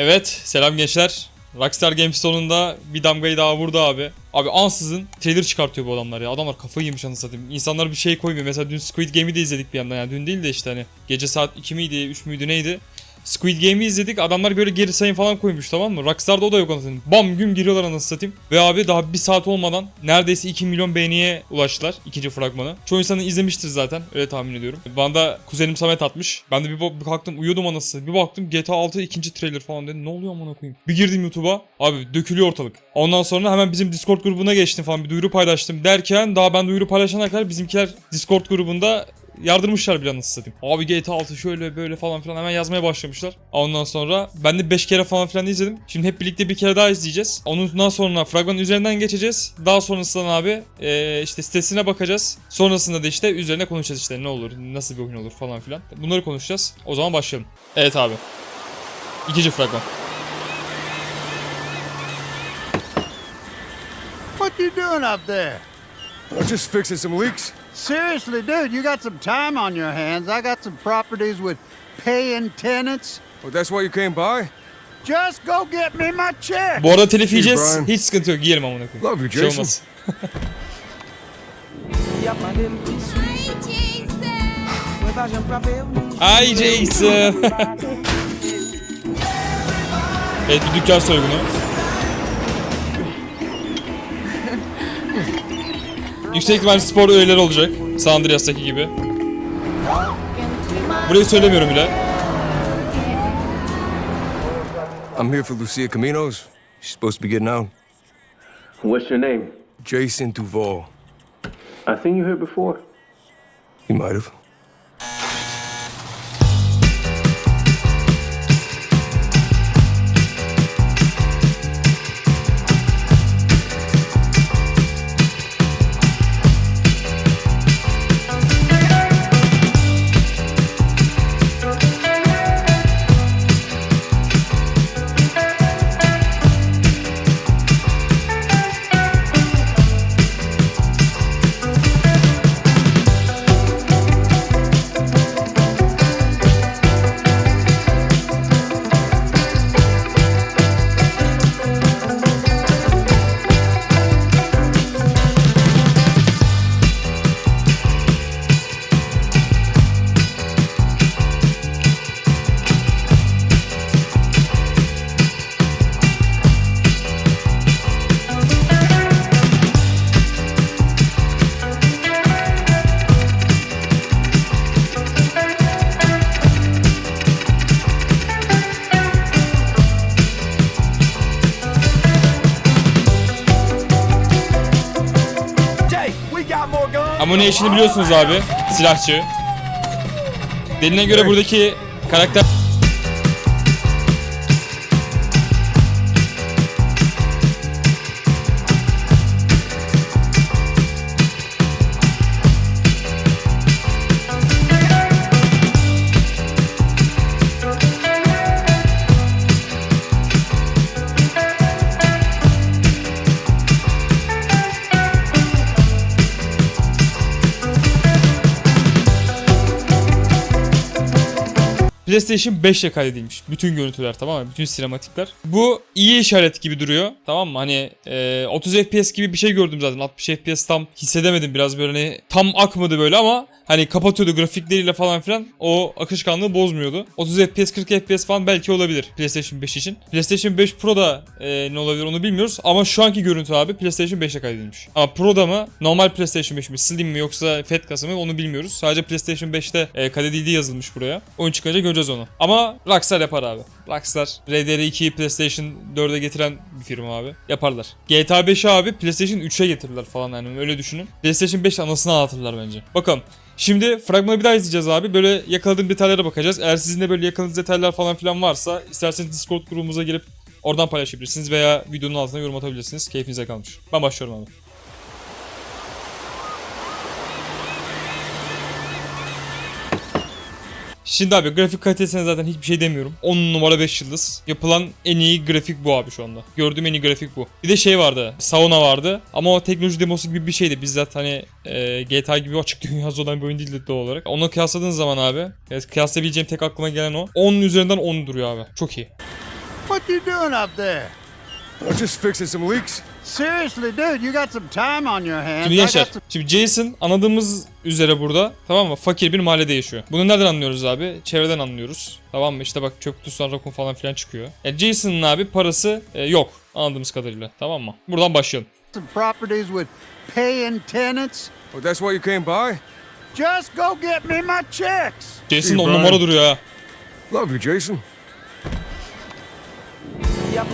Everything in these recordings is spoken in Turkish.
Evet, selam gençler. Rockstar Games sonunda bir damgayı daha vurdu abi. Abi ansızın trailer çıkartıyor bu adamlar ya. Adamlar kafayı yemiş anasını satayım. İnsanlar bir şey koymuyor. Mesela dün Squid Game'i de izledik bir yandan. Yani dün değil de işte hani gece saat 2 miydi 3 müydü neydi? Squid Game'i izledik. Adamlar böyle geri sayım falan koymuş tamam mı? Rockstar'da o da yok anasını. Bam güm giriyorlar anasını satayım. Ve abi daha bir saat olmadan neredeyse 2 milyon beğeniye ulaştılar ikinci fragmanı. Çoğu insanı izlemiştir zaten öyle tahmin ediyorum. Bana kuzenim Samet atmış. Ben de bir, bir kalktım uyuyordum anasını. Bir baktım GTA 6 ikinci trailer falan dedim. Ne oluyor amına koyayım? Bir girdim YouTube'a. Abi dökülüyor ortalık. Ondan sonra hemen bizim Discord grubuna geçtim falan. Bir duyuru paylaştım derken daha ben duyuru paylaşana kadar bizimkiler Discord grubunda yardırmışlar bile nasıl satayım. Abi GTA 6 şöyle böyle falan filan hemen yazmaya başlamışlar. Ondan sonra ben de 5 kere falan filan izledim. Şimdi hep birlikte bir kere daha izleyeceğiz. Ondan sonra fragmanın üzerinden geçeceğiz. Daha sonrasında abi eee, işte sitesine bakacağız. Sonrasında da işte üzerine konuşacağız işte ne olur, nasıl bir oyun olur falan filan. Bunları konuşacağız. O zaman başlayalım. Evet abi. İkinci fragman. What you doing up there? I'm just fixing some leaks. Seriously, dude, you got some time on your hands. I got some properties with paying tenants. Oh, that's why you came by? Just go get me my check. Bu arada telif yiyeceğiz. Brian. Hiç sıkıntı yok. Giyelim amına koyayım. Love you, şey Jason. olmaz. Au nid. Ay Jason. evet bir dükkan soygunu. Yüksek ihtimal spor öğeleri olacak. San Andreas'taki gibi. Burayı söylemiyorum bile. I'm here for Lucia Caminos. She's supposed to be getting out. What's your name? Jason Duval. I seen you here before. You might have. Guns. Ammunition'ı biliyorsunuz abi. Silahçı. Dediğine göre buradaki karakter... PlayStation 5 ile kaydedilmiş. Bütün görüntüler tamam mı? Bütün sinematikler. Bu iyi işaret gibi duruyor. Tamam mı? Hani e, 30 FPS gibi bir şey gördüm zaten. 60 FPS tam hissedemedim biraz böyle hani tam akmadı böyle ama hani kapatıyordu grafikleriyle falan filan. O akışkanlığı bozmuyordu. 30 FPS 40 FPS falan belki olabilir PlayStation 5 için. PlayStation 5 Pro'da e, ne olabilir onu bilmiyoruz. Ama şu anki görüntü abi PlayStation 5'e kaydedilmiş. Ama Pro'da mı normal PlayStation 5 mi Slim mi yoksa Fat kasa mı onu bilmiyoruz. Sadece PlayStation 5'te e, kaydedildiği yazılmış buraya. Oyun çıkınca göreceğiz onu. Ama Rockstar yapar abi. Rockstar RDR2'yi PlayStation 4'e getiren bir firma abi. Yaparlar. GTA 5'i abi PlayStation 3'e getirirler falan yani öyle düşünün. PlayStation 5 anasını ağlatırlar bence. Bakalım. Şimdi fragmanı bir daha izleyeceğiz abi. Böyle yakaladığım detaylara bakacağız. Eğer sizin de böyle yakaladığınız detaylar falan filan varsa isterseniz Discord grubumuza gelip oradan paylaşabilirsiniz veya videonun altına yorum atabilirsiniz. Keyfinize kalmış. Ben başlıyorum abi. Şimdi abi grafik kalitesine zaten hiçbir şey demiyorum. 10 numara 5 yıldız. Yapılan en iyi grafik bu abi şu anda. Gördüğüm en iyi grafik bu. Bir de şey vardı. Sauna vardı. Ama o teknoloji demosu gibi bir şeydi. Bizzat hani e, GTA gibi açık dünyası olan bir oyun değildi doğal olarak. Onu kıyasladığın zaman abi. Kıyaslayabileceğim tek aklıma gelen o. 10 üzerinden 10 duruyor abi. Çok iyi. What you doing up there? I'm just fixing some leaks. Seriously, dude, you got some time on your hands. Şimdi I gençler, şimdi Jason anladığımız üzere burada tamam mı? Fakir bir mahallede yaşıyor. Bunu nereden anlıyoruz abi? Çevreden anlıyoruz. Tamam mı? İşte bak çöp kutusundan rakun falan filan çıkıyor. Yani Jason'ın abi parası e, yok anladığımız kadarıyla. Tamam mı? Buradan başlayalım. some properties with paying tenants. Oh, that's why you came by? Just go get me my checks. Jason on numara duruyor ha. Love you, Jason. Y'a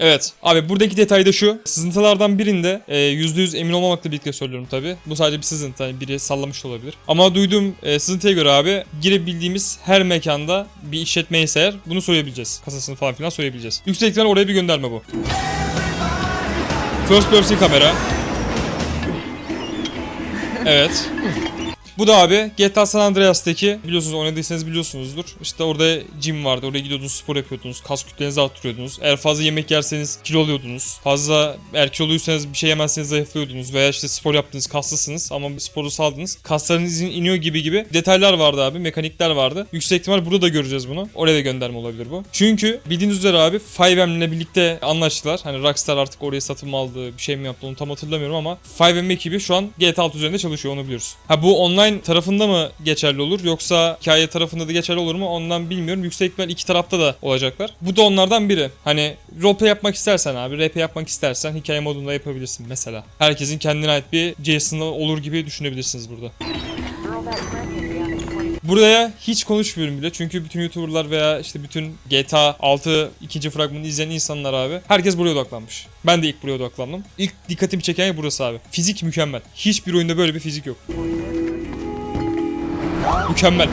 Evet. Abi buradaki detay da şu. Sızıntılardan birinde e, %100 emin olmamakla birlikte söylüyorum tabi. Bu sadece bir sızıntı. Hani biri sallamış olabilir. Ama duyduğum e, sızıntıya göre abi girebildiğimiz her mekanda bir işletme ise eğer bunu soyabileceğiz. Kasasını falan filan soyabileceğiz. Yüksek ihtimal oraya bir gönderme bu. First person kamera. Evet. Bu da abi GTA San Andreas'taki biliyorsunuz oynadıysanız biliyorsunuzdur. İşte orada gym vardı. Oraya gidiyordunuz spor yapıyordunuz. Kas kütlenizi arttırıyordunuz. Eğer fazla yemek yerseniz kilo alıyordunuz. Fazla eğer kiloluysanız bir şey yemezseniz zayıflıyordunuz. Veya işte spor yaptınız kaslısınız ama sporu saldınız. Kaslarınız in- iniyor gibi gibi detaylar vardı abi. Mekanikler vardı. Yüksek ihtimal burada da göreceğiz bunu. Oraya da gönderme olabilir bu. Çünkü bildiğiniz üzere abi 5M ile birlikte anlaştılar. Hani Rockstar artık orayı satın aldı bir şey mi yaptı onu tam hatırlamıyorum ama 5M ekibi şu an GTA 6 üzerinde çalışıyor onu biliyoruz. Ha bu online tarafında mı geçerli olur yoksa hikaye tarafında da geçerli olur mu ondan bilmiyorum. Yüksek ihtimal iki tarafta da olacaklar. Bu da onlardan biri. Hani roleplay yapmak istersen abi RP yapmak istersen hikaye modunda yapabilirsin mesela. Herkesin kendine ait bir Jason'ı olur gibi düşünebilirsiniz burada. Buraya hiç konuşmuyorum bile çünkü bütün YouTuber'lar veya işte bütün GTA 6 ikinci fragmanını izleyen insanlar abi herkes buraya odaklanmış. Ben de ilk buraya odaklandım. İlk dikkatimi çeken yer burası abi. Fizik mükemmel. Hiçbir oyunda böyle bir fizik yok. Mükemmel.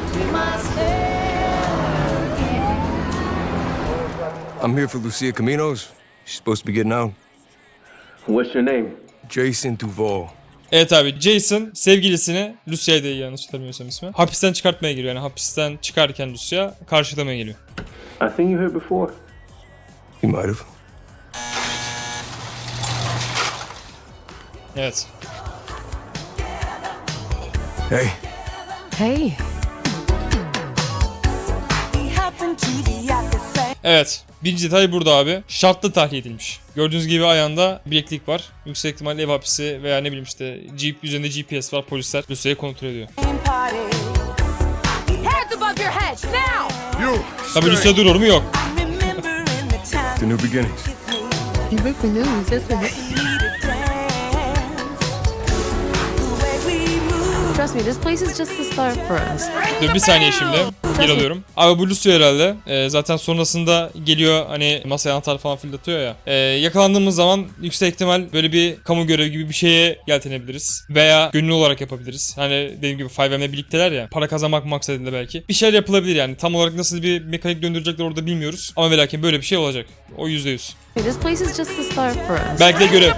I'm here for Lucia Caminos. She's supposed to be getting out. What's your name? Jason Duval. Evet abi Jason sevgilisini Lucia'ydı yanlış hatırlamıyorsam ismi. Hapisten çıkartmaya geliyor. Yani hapisten çıkarken Lucia karşılamaya geliyor. I seen you here before. You might have. Evet. Hey, Hey. Evet. Birinci detay burada abi. Şartlı tahliye edilmiş. Gördüğünüz gibi ayağında bileklik var. Yüksek ihtimalle ev hapisi veya ne bileyim işte Jeep üzerinde GPS var. Polisler Lucia'yı kontrol ediyor. Tabii Lucia durur mu yok. The new beginnings. Trust me, this place is just the start for us. Dur bir saniye şimdi. Geri alıyorum. Abi bu Lucio herhalde. Ee, zaten sonrasında geliyor hani masaya anahtar falan fırlatıyor ya. Ee, yakalandığımız zaman yüksek ihtimal böyle bir kamu görevi gibi bir şeye yeltenebiliriz. Veya gönüllü olarak yapabiliriz. Hani dediğim gibi 5M'le birlikteler ya. Para kazanmak maksadıyla belki. Bir şeyler yapılabilir yani. Tam olarak nasıl bir mekanik döndürecekler orada bilmiyoruz. Ama ve lakin böyle bir şey olacak. O %100. This place is just the start for us. Belki de görev.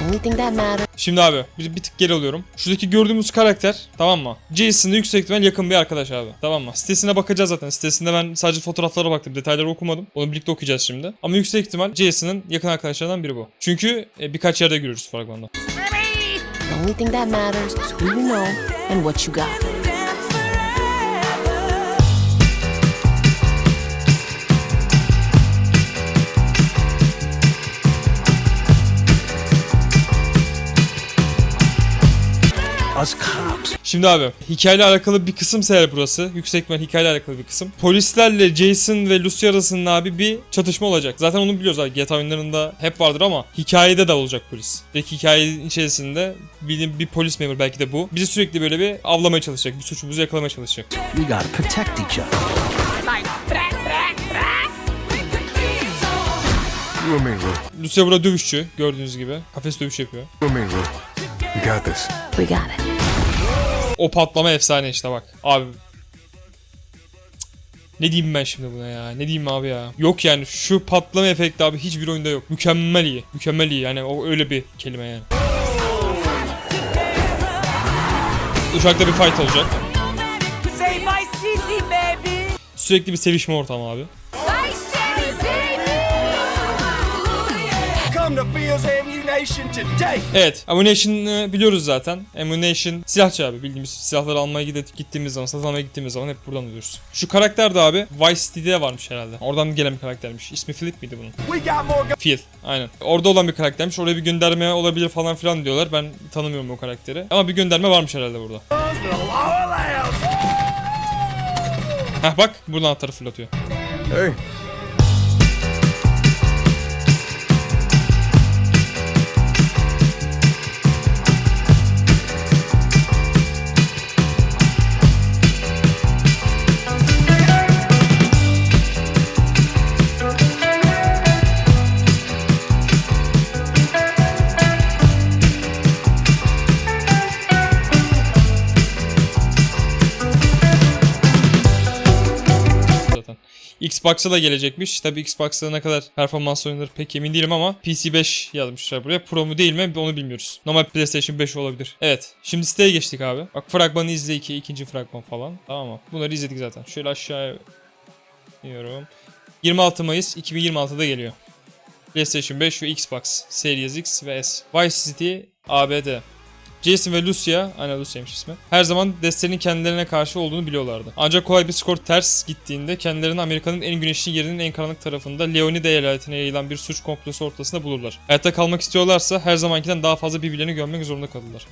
The only thing that matters. Şimdi abi bir, bir tık geri alıyorum. Şuradaki gördüğümüz karakter tamam mı? Jason'da yüksek ihtimal yakın bir arkadaş abi. Tamam mı? Sitesine bakacağız zaten. Sitesinde ben sadece fotoğraflara baktım. Detayları okumadım. Onu birlikte okuyacağız şimdi. Ama yüksek ihtimal Jason'ın yakın arkadaşlarından biri bu. Çünkü e, birkaç yerde görürüz fragmanda. The only thing that matters is who you know and what you got. Şimdi abi hikayeyle alakalı bir kısım eğer burası. Yüksek ihtimal hikayeyle alakalı bir kısım. Polislerle Jason ve Lucy arasında abi bir çatışma olacak. Zaten onu biliyoruz abi. GTA oyunlarında hep vardır ama hikayede de olacak polis. Peki hikayenin içerisinde bir, bir polis memuru belki de bu. Bizi sürekli böyle bir avlamaya çalışacak. Bir suçumuzu yakalamaya çalışacak. We gotta protect each other. Lucia burada dövüşçü gördüğünüz gibi. Kafes dövüş yapıyor. We got this. We got it. O patlama efsane işte bak. Abi ne diyeyim ben şimdi buna ya? Ne diyeyim abi ya? Yok yani şu patlama efekti abi hiçbir oyunda yok. Mükemmel iyi. Mükemmel iyi. Yani o öyle bir kelime yani. Uçakta bir fight olacak. Sürekli bir sevişme ortamı abi. Ammunition. Evet, Ammunition'ı biliyoruz zaten. Ammunition silahçı abi. Bildiğimiz silahları almaya gidip gittiğimiz zaman, satın almaya gittiğimiz zaman hep buradan alıyoruz. Şu karakter de abi Vice City'de varmış herhalde. Oradan gelen bir karaktermiş. İsmi Philip miydi bunun? Phil, aynen. Orada olan bir karaktermiş. Oraya bir gönderme olabilir falan filan diyorlar. Ben tanımıyorum o karakteri. Ama bir gönderme varmış herhalde burada. Heh bak, buradan anahtarı fırlatıyor. Hey, Xbox'a da gelecekmiş. Tabii Xbox'ta ne kadar performans oynanır pek emin değilim ama PC5 yazmışlar buraya. Pro mu değil mi onu bilmiyoruz. Normal PlayStation 5 olabilir. Evet. Şimdi siteye geçtik abi. Bak fragmanı izle 2, ikinci fragman falan. Tamam mı? Bunları izledik zaten. Şöyle aşağıya iniyorum. 26 Mayıs 2026'da geliyor. PlayStation 5 ve Xbox Series X ve S. Vice City ABD. Jason ve Lucia, aynen Lucia'ymış ismi. Her zaman desteğinin kendilerine karşı olduğunu biliyorlardı. Ancak kolay bir skor ters gittiğinde kendilerini Amerika'nın en güneşli yerinin en karanlık tarafında Leonida eyaletine yayılan bir suç komplosu ortasında bulurlar. Hayatta kalmak istiyorlarsa her zamankinden daha fazla birbirlerini görmek zorunda kalırlar.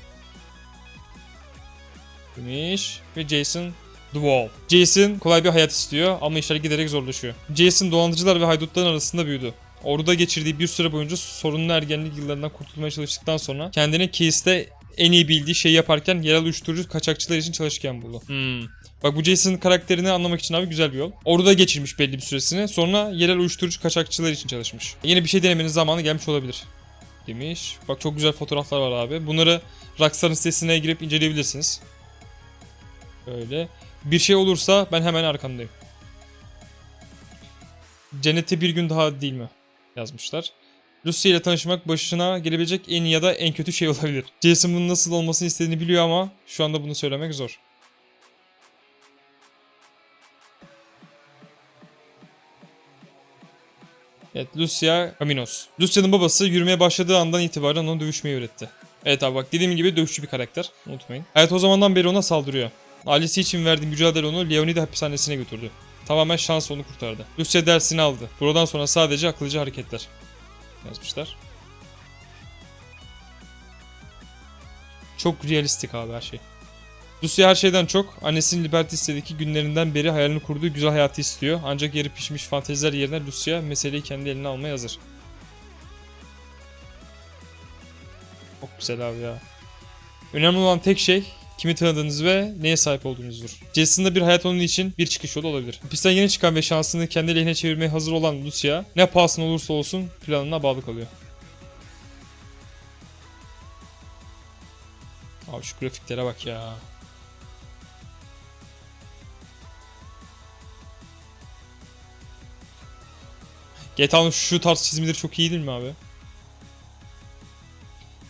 Güneş ve Jason The Wall. Jason kolay bir hayat istiyor ama işler giderek zorlaşıyor. Jason dolandırıcılar ve haydutların arasında büyüdü. Orada geçirdiği bir süre boyunca sorunlu ergenlik yıllarından kurtulmaya çalıştıktan sonra kendini Keys'te en iyi bildiği şeyi yaparken yerel uyuşturucu kaçakçılar için çalışırken buldu. Hmm. Bak bu Jason karakterini anlamak için abi güzel bir yol. Orada geçirmiş belli bir süresini. Sonra yerel uyuşturucu kaçakçılar için çalışmış. Yeni bir şey denemenin zamanı gelmiş olabilir. Demiş. Bak çok güzel fotoğraflar var abi. Bunları Rockstar'ın sitesine girip inceleyebilirsiniz. Böyle. Bir şey olursa ben hemen arkandayım. Cennete bir gün daha değil mi? Yazmışlar. Lucy ile tanışmak başına gelebilecek en iyi ya da en kötü şey olabilir. Jason bunun nasıl olmasını istediğini biliyor ama şu anda bunu söylemek zor. Evet Lucia Caminos. Lucia'nın babası yürümeye başladığı andan itibaren onu dövüşmeyi öğretti. Evet abi bak dediğim gibi dövüşçü bir karakter. Unutmayın. Hayat o zamandan beri ona saldırıyor. Ailesi için verdiği mücadele onu Leonida hapishanesine götürdü. Tamamen şans onu kurtardı. Lucia dersini aldı. Buradan sonra sadece akıllıca hareketler. Yazmışlar. Çok realistik abi her şey. Lucia her şeyden çok annesinin Liberty istedeki günlerinden beri hayalini kurduğu güzel hayatı istiyor. Ancak yarı pişmiş fanteziler yerine Lucia meseleyi kendi eline almaya hazır. Çok güzel abi ya. Önemli olan tek şey kimi tanıdığınız ve neye sahip olduğunuzdur. Jason'da bir hayat onun için bir çıkış yolu olabilir. Hapisten yeni çıkan ve şansını kendi lehine çevirmeye hazır olan Lucia ne pahasına olursa olsun planına bağlı kalıyor. Abi şu grafiklere bak ya. GTA'nın şu tarz çizimleri çok iyi değil mi abi?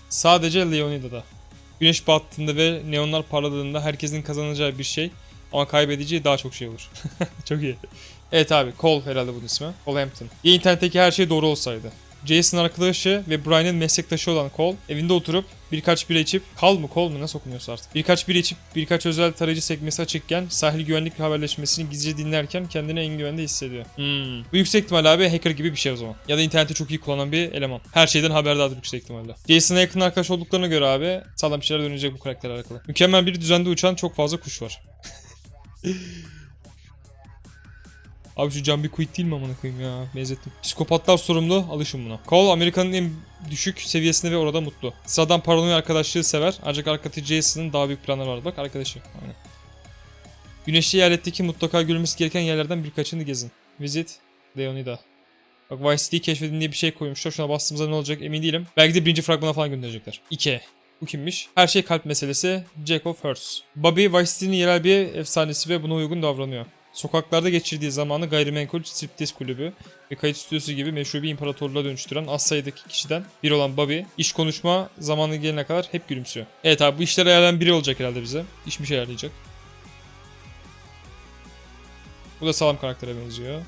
Sadece Leonida'da. Güneş battığında ve neonlar parladığında herkesin kazanacağı bir şey ama kaybedeceği daha çok şey olur. çok iyi. Evet abi Cole herhalde bunun ismi. Cole Hampton. Ya internetteki her şey doğru olsaydı. Jason'ın arkadaşı ve Brian'ın meslektaşı olan Cole evinde oturup birkaç bira içip kal mı kol mu nasıl okunuyorsa artık. Birkaç bira içip birkaç özel tarayıcı sekmesi açıkken sahil güvenlik haberleşmesini gizlice dinlerken kendini en güvende hissediyor. Hmm. Bu yüksek ihtimal abi hacker gibi bir şey o zaman. Ya da interneti çok iyi kullanan bir eleman. Her şeyden haberdardır yüksek ihtimalle. Jason'a yakın arkadaş olduklarına göre abi sağlam bir şeyler dönecek bu karakterle alakalı. Mükemmel bir düzende uçan çok fazla kuş var. Abi şu Can bir quit değil mi amına koyayım ya? Benzettim. Psikopatlar sorumlu alışın buna. Cole Amerika'nın en düşük seviyesinde ve orada mutlu. Sıradan paranoya arkadaşlığı sever ancak arkadaşı Jason'ın daha büyük planları var. Bak arkadaşı. Aynen. Güneşli eyaletteki mutlaka görülmesi gereken yerlerden birkaçını gezin. Visit Leonida. Bak Vice City'yi keşfedin diye bir şey koymuşlar. Şuna bastığımızda ne olacak emin değilim. Belki de birinci fragmana falan gönderecekler. 2. Bu kimmiş? Her şey kalp meselesi. Jacob Hurst. Bobby Vice City'nin yerel bir efsanesi ve buna uygun davranıyor. Sokaklarda geçirdiği zamanı gayrimenkul striptiz kulübü ve kayıt stüdyosu gibi meşhur bir imparatorluğa dönüştüren az sayıdaki kişiden biri olan Bobby, iş konuşma zamanı gelene kadar hep gülümsüyor. Evet abi bu işler ayarlayan biri olacak herhalde bize. İş bir şey ayarlayacak. Bu da sağlam karaktere benziyor.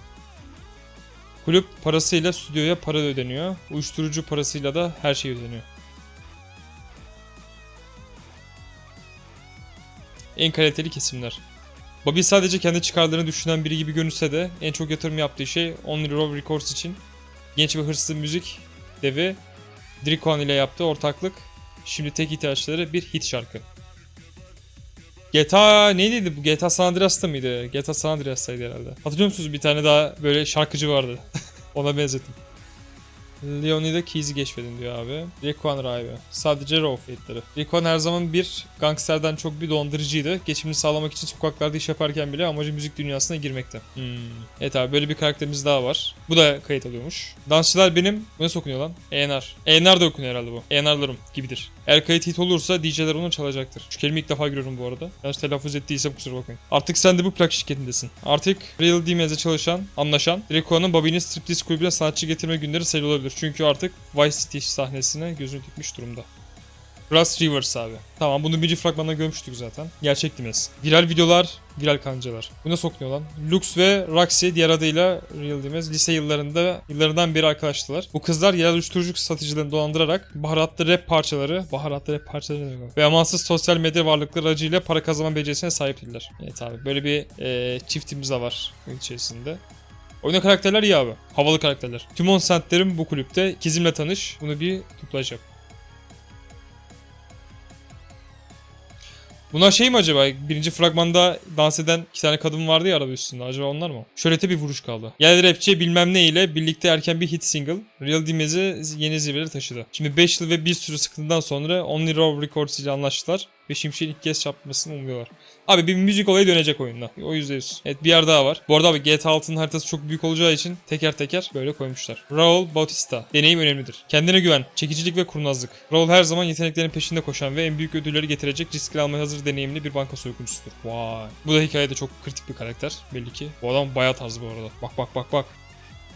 Kulüp parasıyla stüdyoya para ödeniyor. Uyuşturucu parasıyla da her şey ödeniyor. En kaliteli kesimler. Bobby sadece kendi çıkarlarını düşünen biri gibi görünse de en çok yatırım yaptığı şey Only Row Records için genç ve hırslı müzik devi Dricon ile yaptığı ortaklık şimdi tek ihtiyaçları bir hit şarkı. GTA neydi bu? GTA San Andreas'ta mıydı? GTA San Andreas'taydı herhalde. Hatırlıyor musunuz bir tane daha böyle şarkıcı vardı. Ona benzettim. Leonida Keys'i keşfedin diyor abi. Rekuan rahibi. Sadece raw fiyatları. Rekuan her zaman bir gangsterden çok bir dolandırıcıydı. Geçimini sağlamak için sokaklarda iş yaparken bile amacı müzik dünyasına girmekti. Hmm. Evet abi böyle bir karakterimiz daha var. Bu da kayıt alıyormuş. Dansçılar benim. Bu nasıl okunuyor lan? ENR. ENR da okunuyor herhalde bu. ENR'larım gibidir. Eğer kayıt hit olursa DJ'ler onu çalacaktır. Şu kelimeyi ilk defa görüyorum bu arada. Yanlış telaffuz ettiysem kusura bakmayın. Artık sen de bu plak şirketindesin. Artık Real Demez'e çalışan, anlaşan, Reko'nun Bobby'nin striptease kulübüne sanatçı getirme günleri sayılı. Çünkü artık Vice City sahnesine gözünü dikmiş durumda. Rust Rivers abi. Tamam bunu birinci fragmanda görmüştük zaten. Gerçek Dimez. Viral videolar, viral kancalar. Bu nasıl okunuyor lan? Lux ve Roxy diğer adıyla Real Dimez lise yıllarında yıllarından beri arkadaştılar. Bu kızlar yerel uyuşturucu satıcılarını dolandırarak baharatlı rap parçaları, baharatlı rap parçaları ne? Ve amansız sosyal medya varlıkları aracıyla para kazanma becerisine sahiptiler. Evet abi böyle bir e, çiftimiz de var içerisinde. Oyuna karakterler iyi abi. Havalı karakterler. Tüm on centlerim bu kulüpte. Kizimle tanış. Bunu bir tuplayacağım. Bunlar şey mi acaba? Birinci fragmanda dans eden iki tane kadın vardı ya araba üstünde. Acaba onlar mı? Şöhrete bir vuruş kaldı. Yerli rapçi bilmem ne ile birlikte erken bir hit single Real Dimez'i yeni zirvelere taşıdı. Şimdi 5 yıl ve bir sürü sıkıntıdan sonra Only Row Records ile anlaştılar ve Şimşek'in ilk kez çarpmasını umuyorlar. Abi bir müzik olayı dönecek oyunda. O %100. Evet bir yer daha var. Bu arada abi GTA 6'nın haritası çok büyük olacağı için teker teker böyle koymuşlar. Raul Bautista. Deneyim önemlidir. Kendine güven, çekicilik ve kurnazlık. Raul her zaman yeteneklerin peşinde koşan ve en büyük ödülleri getirecek riskli almaya hazır deneyimli bir banka soyguncusudur. Vay. Bu da hikayede çok kritik bir karakter belli ki. Bu adam bayağı tarzı bu arada. Bak bak bak bak.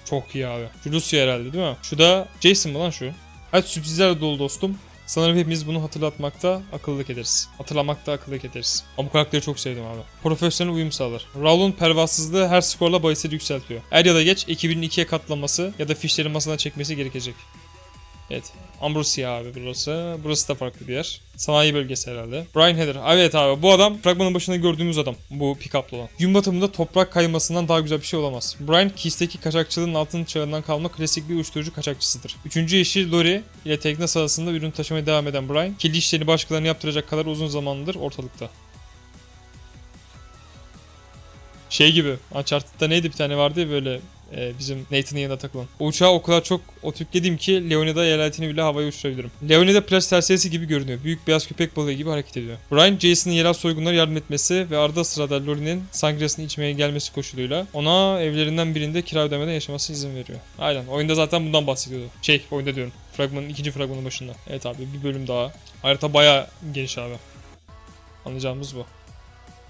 Çok iyi abi. Şu herhalde değil mi? Şu da Jason mı lan şu? Evet sürprizlerle dolu dostum. Sanırım hepimiz bunu hatırlatmakta akıllılık ederiz. Hatırlamakta akıllılık ederiz. Ama bu karakteri çok sevdim abi. Profesyonel uyum sağlar. Raul'un pervasızlığı her skorla bahisleri yükseltiyor. Er ya da geç ekibinin ikiye katlaması ya da fişleri masadan çekmesi gerekecek. Evet. Ambrosia abi burası. Burası da farklı bir yer. Sanayi bölgesi herhalde. Brian Heather. Evet abi bu adam fragmanın başında gördüğümüz adam. Bu pick-up'lı olan. Gün batımında toprak kaymasından daha güzel bir şey olamaz. Brian Keys'teki kaçakçılığın altın çağından kalma klasik bir uyuşturucu kaçakçısıdır. Üçüncü eşi Lori ile tekne sahasında ürün taşımaya devam eden Brian, kirli işlerini başkalarına yaptıracak kadar uzun zamandır ortalıkta. Şey gibi, Uncharted'da neydi bir tane vardı ya böyle e, bizim Nathan'ın yanında takılan. O uçağa o kadar çok oturtledim ki Leonida eyaletini bile havaya uçurabilirim. Leonida plaj serserisi gibi görünüyor. Büyük beyaz köpek balığı gibi hareket ediyor. Brian, Jason'ın yerel soygunlara yardım etmesi ve arada sırada Lori'nin sangriasını içmeye gelmesi koşuluyla ona evlerinden birinde kira ödemeden yaşamasına izin veriyor. Aynen. Oyunda zaten bundan bahsediyordu. Şey, oyunda diyorum. Fragmanın ikinci fragmanın başında. Evet abi bir bölüm daha. Harita baya geniş abi. Anlayacağımız bu.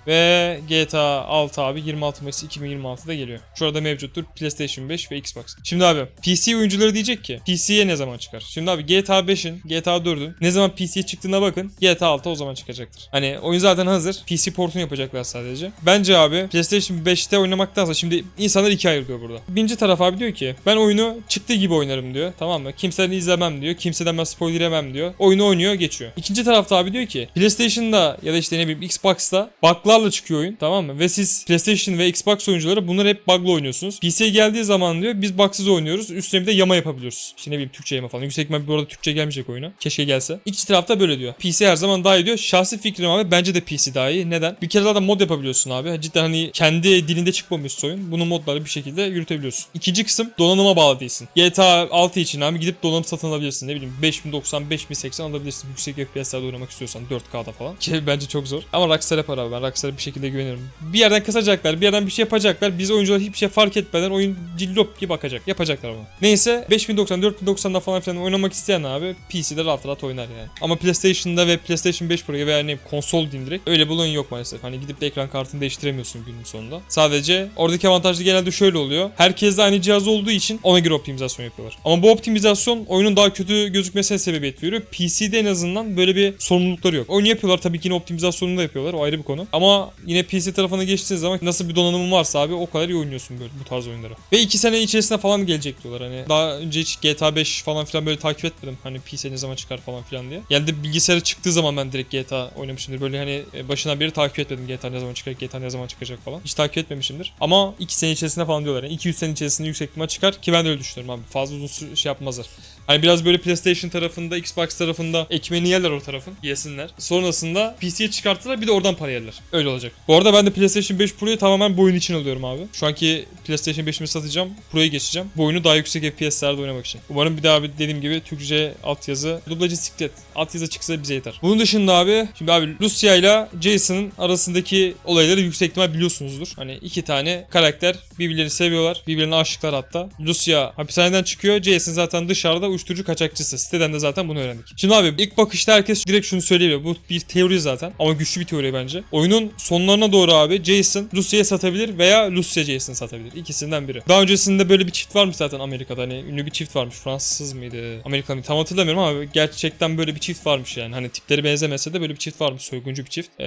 Ve GTA 6 abi 26 Mayıs 2026'da geliyor. Şurada mevcuttur PlayStation 5 ve Xbox. Şimdi abi PC oyuncuları diyecek ki PC'ye ne zaman çıkar? Şimdi abi GTA 5'in, GTA 4'ün ne zaman PC'ye çıktığına bakın. GTA 6 o zaman çıkacaktır. Hani oyun zaten hazır. PC portunu yapacaklar sadece. Bence abi PlayStation 5'te oynamaktansa şimdi insanlar ikiye ayrılıyor burada. Birinci taraf abi diyor ki ben oyunu çıktığı gibi oynarım diyor. Tamam mı? Kimseden izlemem diyor. Kimseden ben spoiler yemem diyor. Oyunu oynuyor geçiyor. İkinci tarafta abi diyor ki PlayStation'da ya da işte ne bileyim Xbox'ta bug'larla çıkıyor oyun tamam mı? Ve siz PlayStation ve Xbox oyuncuları bunları hep bug'la oynuyorsunuz. PC'ye geldiği zaman diyor biz bug'sız oynuyoruz. Üstüne bir de yama yapabiliyoruz. İşte ne bileyim Türkçe yama falan. Yüksek ihtimalle bu arada Türkçe gelmeyecek oyuna. Keşke gelse. İkinci tarafta böyle diyor. PC her zaman daha iyi diyor. Şahsi fikrim abi bence de PC daha iyi. Neden? Bir kere zaten mod yapabiliyorsun abi. Cidden hani kendi dilinde çıkmamış oyun. Bunu modlarla bir şekilde yürütebiliyorsun. İkinci kısım donanıma bağlı değilsin. GTA 6 için abi gidip donanım satın alabilirsin. Ne bileyim 5090, 5080 alabilirsin. Yüksek FPS'lerde oynamak istiyorsan 4K'da falan. Ki bence çok zor. Ama Rockstar yapar abi. Ben Rockstar'a bir şekilde güvenirim. Bir yerden kısacaklar, bir yerden bir şey yapacaklar. Biz oyuncular hiçbir şey fark etmeden oyun cillop gibi bakacak. Yapacaklar ama. Neyse 5090, 4090'da falan filan oynamak isteyen abi PC'de rahat rahat oynar yani. Ama PlayStation'da ve PlayStation 5 Pro veya ne konsol diyeyim direkt öyle oyun yok maalesef. Hani gidip de ekran kartını değiştiremiyorsun günün sonunda. Sadece oradaki avantajlı genelde şöyle oluyor. Herkes de aynı cihaz olduğu için ona göre optimizasyon yapıyorlar. Ama bu optimizasyon oyunun daha kötü gözükmesine sebebiyet veriyor. PC'de en azından böyle bir sorumlulukları yok. Oyunu yapıyorlar tabii ki yine optimizasyonunu da yapıyorlar. O ayrı bir konu. Ama Ama yine PC tarafına geçtiğiniz zaman nasıl bir donanımın varsa abi o kadar iyi oynuyorsun böyle bu tarz oyunları. Ve 2 sene içerisinde falan gelecek diyorlar hani. Daha önce hiç GTA 5 falan filan böyle takip etmedim. Hani PC ne zaman çıkar falan filan diye. Yani de bilgisayara çıktığı zaman ben direkt GTA oynamışımdır. Böyle hani e, başından beri takip etmedim GTA ne zaman çıkacak, GTA ne zaman çıkacak falan. Hiç takip etmemişimdir. Ama 2 sene içerisinde falan diyorlar. Yani 2-3 sene içerisinde yüksek çıkar ki ben de öyle düşünüyorum abi. Fazla uzun şey yapmazlar. Hani biraz böyle PlayStation tarafında, Xbox tarafında ekmeğini yerler o tarafın. Yesinler. Sonrasında PC'ye çıkartırlar bir de oradan para yerler. Öyle olacak. Bu arada ben de PlayStation 5 Pro'yu tamamen bu oyun için alıyorum abi. Şu anki PlayStation 5'imi satacağım. Pro'ya geçeceğim. Bu oyunu daha yüksek FPS'lerde oynamak için. Umarım bir daha abi dediğim gibi Türkçe altyazı, dublajı siklet. Altyazı çıksa bize yeter. Bunun dışında abi, şimdi abi Lucia ile Jason'ın arasındaki olayları yüksek ihtimal biliyorsunuzdur. Hani iki tane karakter birbirlerini seviyorlar. Birbirlerine aşıklar hatta. Lucia hapishaneden çıkıyor. Jason zaten dışarıda uyuşturucu kaçakçısı. Siteden de zaten bunu öğrendik. Şimdi abi ilk bakışta herkes direkt şunu söyleyebiliyor. Bu bir teori zaten. Ama güçlü bir teori bence. Oyunun sonlarına doğru abi Jason Lucia'ya satabilir veya Lucia Jason'ı satabilir. İkisinden biri. Daha öncesinde böyle bir çift varmış zaten Amerika'da. Hani ünlü bir çift varmış. Fransız mıydı? Amerikan? Tam hatırlamıyorum ama gerçekten böyle bir çift varmış yani. Hani tipleri benzemese de böyle bir çift varmış. Soyguncu bir çift. Ee,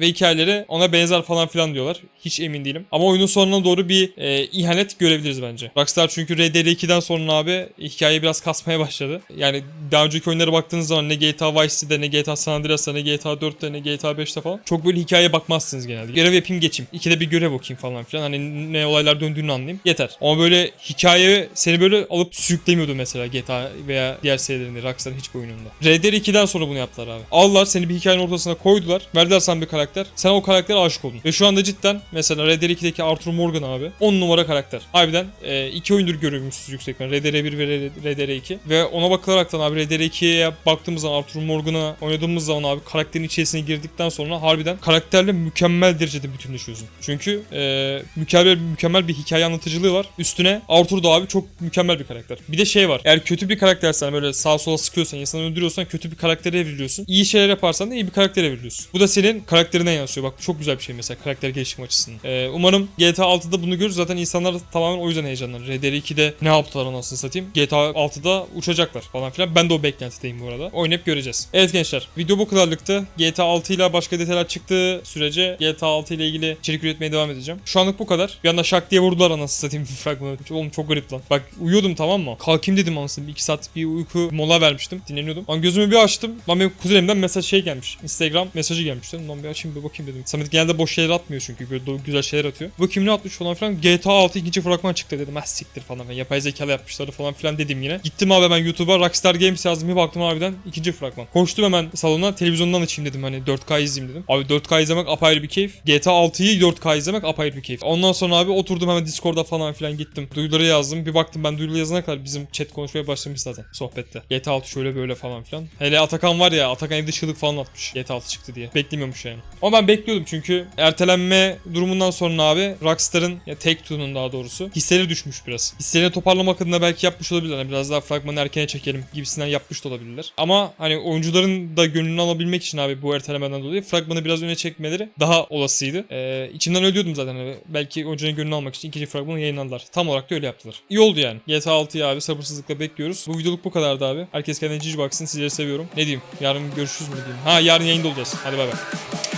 ve hikayeleri ona benzer falan filan diyorlar. Hiç emin değilim. Ama oyunun sonuna doğru bir e, ihanet görebiliriz bence. Rockstar çünkü RDR2'den sonra abi hikayeyi biraz kasmaya başladı. Yani daha önceki oyunlara baktığınız zaman ne GTA Vice City'de ne GTA San Andreas'ta ne GTA 4'te ne GTA 5'te falan çok böyle hikayeye bakmazsınız genelde. Görev yapayım geçeyim. İkide bir görev okuyayım falan filan. Hani ne olaylar döndüğünü anlayayım. Yeter. Ama böyle hikaye seni böyle alıp sürüklemiyordu mesela GTA veya diğer serilerinde Rockstar'ın hiçbir oyununda. RDR2'den sonra bunu yaptılar abi. Aldılar seni bir hikayenin ortasına koydular. Verdiler sana bir karakter. Sen o karaktere aşık oldun. Ve şu anda cidden mesela RDR2'deki Arthur Morgan abi 10 numara karakter. Harbiden e, iki oyundur görüyormuşuz yüksek ihtimalle. RDR1 ve RDR2. Ve ona bakılaraktan abi RDR2'ye baktığımız zaman Arthur Morgan'a oynadığımız zaman abi karakterin içerisine girdikten sonra harbiden karakterle mükemmel derecede bütünleşiyorsun. Çünkü e, mükemmel mükemmel bir hikaye anlatıcılığı var. Üstüne Arthur da abi çok mükemmel bir karakter. Bir de şey var. Eğer kötü bir karaktersen böyle sağa sola sıkıyorsan, insanı öldürüyorsan kötü bir karaktere evriliyorsun. İyi şeyler yaparsan da iyi bir karaktere evriliyorsun. Bu da senin karakterine yansıyor. Bak çok güzel bir şey mesela karakter gelişim açısından. E, umarım GTA 6'da bunu görürüz. Zaten insanlar tamamen o yüzden heyecanlanır. RDR2'de ne yaptılar anasını satayım. GTA 6'da uçacaklar falan filan. Ben de o beklentideyim bu arada. Oynayıp göreceğiz. Evet gençler video bu kadarlıktı. GTA 6 ile başka detaylar çıktığı sürece GTA 6 ile ilgili içerik üretmeye devam edeceğim. Şu anlık bu kadar. Bir anda şak diye vurdular anasını satayım fragmanı. Oğlum çok garip lan. Bak uyuyordum tamam mı? Kalkayım dedim anasını. Bir iki saat bir uyku mola vermiştim. Dinleniyordum. Lan gözümü bir açtım. Lan benim kuzenimden mesaj şey gelmiş. Instagram mesajı gelmiş. Dedim lan bir açayım bir bakayım dedim. Samet genelde boş şeyler atmıyor çünkü. Böyle güzel şeyler atıyor. Bakayım ne atmış falan filan. GTA 6 ikinci fragman çıktı dedim. Ah siktir falan. Yapay zekalı yapmışlar falan filan dedim yine. Gittim abi hemen YouTube'a Rockstar Games yazdım. Bir baktım harbiden ikinci fragman. Koştum hemen salona televizyondan açayım dedim hani 4K izleyeyim dedim. Abi 4K izlemek apayrı bir keyif. GTA 6'yı 4K izlemek apayrı bir keyif. Ondan sonra abi oturdum hemen Discord'da falan filan gittim. Duyuruları yazdım. Bir baktım ben duyuruları yazana kadar bizim chat konuşmaya başlamış zaten sohbette. GTA 6 şöyle böyle falan filan. Hele Atakan var ya Atakan evde çığlık falan atmış. GTA 6 çıktı diye. Beklemiyormuş yani. Ama ben bekliyordum çünkü ertelenme durumundan sonra abi Rockstar'ın ya Take-Two'nun daha doğrusu hisleri düşmüş biraz. Hislerini toparlamak adına belki yapmış olabilirler. Hani biraz daha fragmanı erkene çekelim gibisinden yapmış da olabilirler. Ama hani oyuncuların da gönlünü alabilmek için abi bu ertelemeden dolayı fragmanı biraz öne çekmeleri daha olasıydı. Ee, içimden ölüyordum zaten. Hani belki oyuncuların gönlünü almak için ikinci fragmanı yayınladılar. Tam olarak da öyle yaptılar. İyi oldu yani. GTA 6'yı abi sabırsızlıkla bekliyoruz. Bu videoluk bu kadardı abi. Herkes kendine cici baksın. Sizleri seviyorum. Ne diyeyim? Yarın görüşürüz mü diyeyim? Ha yarın yayında olacağız. Hadi bay bay.